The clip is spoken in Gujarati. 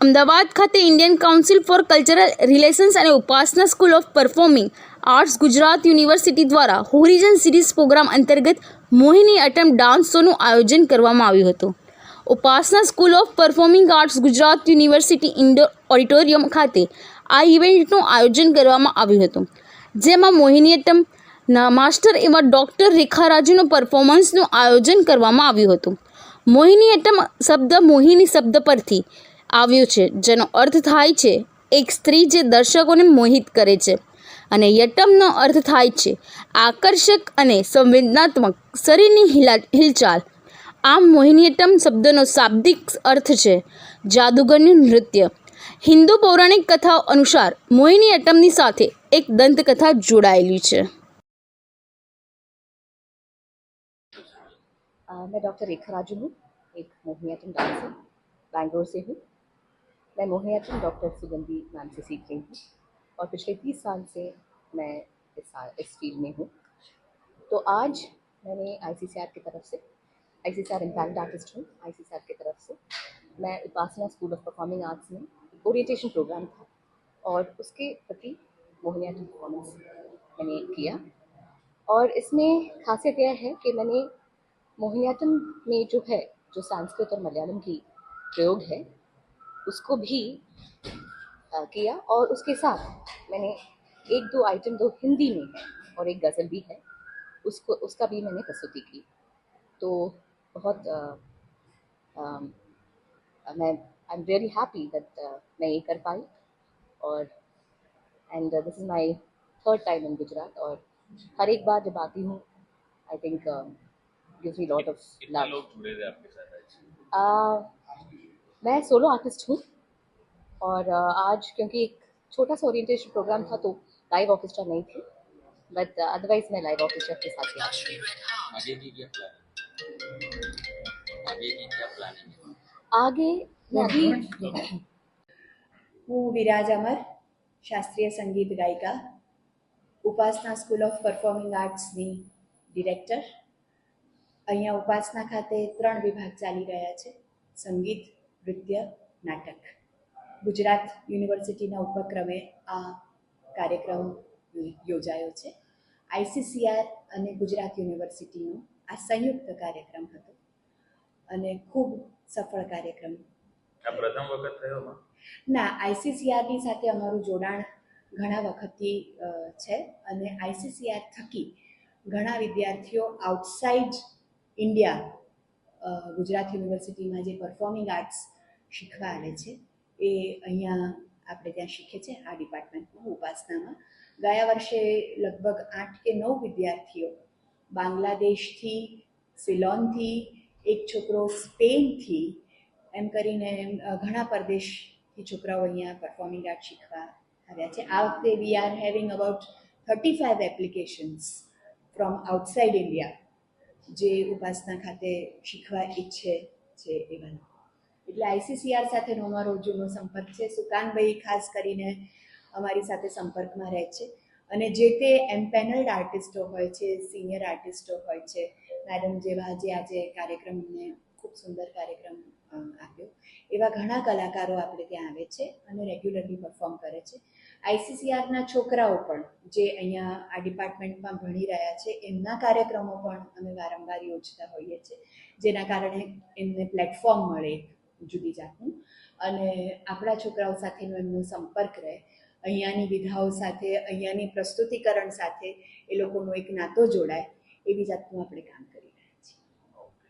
અમદાવાદ ખાતે Indian council for cultural relations અને Upasana school of performing, arts Gujarat university દ્વારા હોરિઝન સિરીઝ પ્રોગ્રામ અંતર્ગત મોહિની અટમ ડાન્સ શોનું આયોજન કરવામાં આવ્યું હતું. Upasana school of performing arts Gujarat university indoor auditorium ખાતે આ ઇવેન્ટનું આયોજન કરવામાં આવ્યું હતું. જેમાં મોહિનીઅટ્ટમ ના માસ્ટર એવા ડૉક્ટર રેખા રાજુનું પરફોર્મન્સનું આયોજન કરવામાં આવ્યું હતું. મોહિનીઅટ્ટમ શબ્દ મોહિની શબ્દ પરથી આવ્યો છે જેનો અર્થ થાય છે એક સ્ત્રી જે દર્શકોને મોહિત કરે છે અને યટમનો અર્થ થાય છે આકર્ષક અને સંવેદનાત્મક શરીરની હિલા હિલચાલ આમ મોહિનીઅટ્ટમ શબ્દનો શાબ્દિક અર્થ છે જાદુગરનું નૃત્ય હિન્દુ પૌરાણિક કથાઓ અનુસાર મોહિનીઅટ્ટમની સાથે એક દંતકથા જોડાયેલી છે अ, मैं डॉक्टर रेखा राजू हूँ एक मोहिनीअट्टम डांसर बैंगलोर से हूँ मैं मोहिनीअट्टम डॉक्टर सुगंधी मैम से सीख रही हूँ और पिछले तीस साल से मैं इस इस फ़ील्ड में हूँ। तो आज मैंने आईसीसीआर की तरफ़ से आईसीसीआर इम्पैक्ट आर्टिस्ट हूँ आईसीसीआर की तरफ़ से मैं Upasana school of performing arts में ओरिएंटेशन प्रोग्राम था और उसके प्रति मोहिनीअट्टम परफॉर्मेंस मैंने किया। और इसमें खासियत यह है कि मैंने मोहिनीअट्टम में जो है, जो संस्कृत और मलयालम की प्रयोग है उसको भी किया और उसके साथ मैंने एक दो आइटम दो हिंदी में है और एक गज़ल भी है। उसको उसका भी मैंने प्रस्तुति की। तो बहुत अ, अम, मैं I am really happy that मैं ये कर पाई और and this is my third time in Gujarat और हर एक बार जब आती हूँ I think gives me lot of love मैं सोलो आर्टिस्ट हूँ और आ, आज क्योंकि एक छोटा सा ओरिएंटेशन प्रोग्राम था तो लाइव ऑर्केस्ट्रा नहीं थी बट अदरवाइज मैं लाइव ऑर्केस्ट्रा के साथ ही आई हूँ। आगे की क्या प्लानिंग आगे की क्या प्लानिंग है आगे मैं भी હું વિરાજ અમર શાસ્ત્રીય સંગીત ગાયિકા ઉપાસના સ્કૂલ ઓફ પરફોર્મિંગ આર્ટ્સની ડિરેક્ટર અહીંયા ઉપાસના ખાતે ત્રણ વિભાગ ચાલી રહ્યા છે સંગીત નૃત્ય નાટક. ગુજરાત યુનિવર્સિટીના ઉપક્રમે આ કાર્યક્રમ યોજાયો છે. આઈસીસીઆર અને ગુજરાત યુનિવર્સિટીનો આ સંયુક્ત કાર્યક્રમ હતો અને ખૂબ સફળ કાર્યક્રમ. પ્રથમ વખત થયો ના આઈસીસીઆરની સાથે અમારું જોડાણ ઘણા વખતથી છે અને આઈસીસીઆર થકી ઘણા વિદ્યાર્થીઓ આઉટસાઇડ ઇન્ડિયા ગુજરાત યુનિવર્સિટીમાં જે પરફોર્મિંગ આર્ટ્સ શીખવા આવે છે, એ અહીંયા આપણે ત્યાં શીખે છે, આ ડિપાર્ટમેન્ટમાં ઉપાસનામાં. ગયા વર્ષે લગભગ આઠ કે નવ વિદ્યાર્થીઓ બાંગ્લાદેશથી, સિલોનથી, એક છોકરો સ્પેનથી, એમ કરીને ઘણા પરદેશથી છોકરાઓ અહીંયા પરફોર્મિંગ આર્ટ શીખવા આવ્યા છે. આ વખતે we are having about thirty five applications from outside India જે ઉપાસના ખાતે શીખવા ઈચ્છે છે એવા લોકો એટલે આઈસીસીઆર સાથેનો અમારો જૂનો સંપર્ક છે. સુકાનભાઈ ખાસ કરીને અમારી સાથે સંપર્કમાં રહે છે. અને જે તે એમ્પેનલ્ડ આર્ટિસ્ટો હોય છે, સિનિયર આર્ટિસ્ટો હોય છે, મેડમ જેવા જે આજે કાર્યક્રમને ખૂબ સુંદર કાર્યક્રમ આપ્યો. એવા ઘણા કલાકારો આપણે ત્યાં આવે છે અને રેગ્યુલરલી પરફોર્મ કરે છે. આઈસીસીઆરના છોકરાઓ પણ જે અહીંયા આ ડિપાર્ટમેન્ટમાં ભણી રહ્યા છે, એમના કાર્યક્રમો પણ અમે વારંવાર યોજતા હોઈએ છીએ જેના કારણે એમને પ્લેટફોર્મ મળે જુદી જાતનું. અને આપણા છોકરાઓ સાથેનો એમનો સંપર્ક રહે. અહીંયાની વિધાઓ સાથે, અહીંયાની પ્રસ્તુતિકરણ સાથે એ લોકોનો એક નાતો જોડાય, એવી જાતનું આપણે કામ કરીએ.